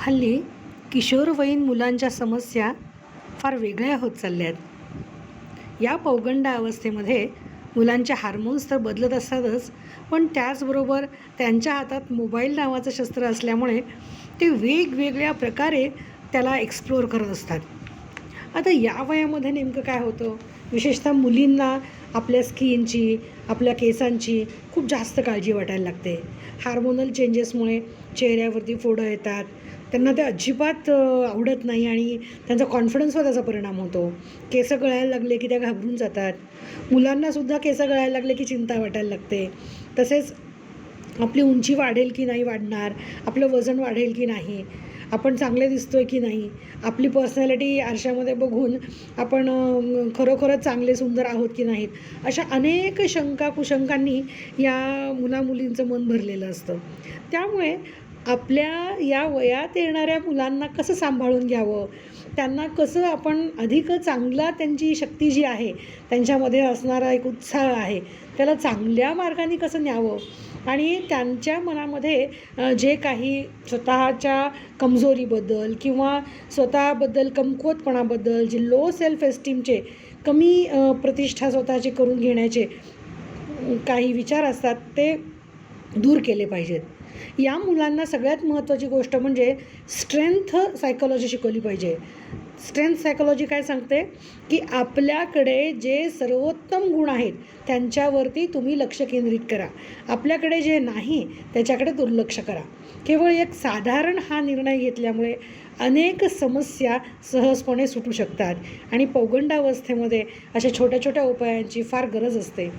हल्ली किशोरवयीन मुलांच्या समस्या फार वेगळ्या होत चालल्या आहेत. या पौगंड अवस्थेमध्ये मुलांचे हार्मोन्स तर बदलत असतातच पण त्याचबरोबर त्यांच्या हातात मोबाईल नावाचं शस्त्र असल्यामुळे ते वेगवेगळ्या प्रकारे त्याला एक्सप्लोअर करत असतात. आता या वयामध्ये नेमकं काय होतं? विशेषतः मुलींना आपल्या स्किनची आपल्या केसांची खूप जास्त काळजी वाटायला लागते. हार्मोनल चेंजेसमुळे चेहऱ्यावरती फोडं येतात. त्यांना ते अजिबात आवडत नाही आणि त्यांचा कॉन्फिडन्सवर त्याचा परिणाम होतो. केस गळायला लागले की त्या घाबरून जातात. मुलांनासुद्धा केस गळायला लागले की चिंता वाटायला लागते. तसेच आपली उंची वाढेल की नाही वाढणार? आपलं वजन वाढेल की नाही? आपण चांगले दिसतोय की नाही? आपली पर्सनॅलिटी आरशामध्ये बघून आपण खरोखरच चांगले सुंदर आहोत की नाहीत? अशा अनेक शंका कुशंकांनी या मुलामुलींचं मन भरलेलं असतं. त्यामुळे आपल्या या वयात येणाऱ्या मुलांना कसं सांभाळून घ्यावं? त्यांना कसं आपण अधिक चांगला त्यांची शक्ती जी आहे त्यांच्यामध्ये असणारा एक उत्साह आहे त्याला चांगल्या मार्गाने कसं न्यावं? आणि त्यांच्या मनामध्ये जे काही स्वतःच्या कमजोरीबद्दल किंवा स्वतःबद्दल कमकुवतपणाबद्दल जे लो सेल्फ एस्टीमचे कमी प्रतिष्ठा स्वतःची करून घेण्याचे काही विचार असतात ते दूर केले पाहिजेत. या मुलांना सगळ्यात महत्त्वाची गोष्ट म्हणजे स्ट्रेंथ सायकोलॉजी शिकवली पाहिजे. स्ट्रेंथ सायकोलॉजी काय सांगते? की आपल्याकडे जे सर्वोत्तम गुण आहेत त्यांच्यावरती तुम्ही लक्ष केंद्रित करा. आपल्याकडे जे नाही त्याच्याकडे दुर्लक्ष करा. केवळ एक साधारण हा निर्णय घेतल्यामुळे अनेक समस्या सहजपणे सुटू शकतात. आणि पौगंडावस्थेमध्ये अशा छोट्या छोट्या उपायांची फार गरज असते.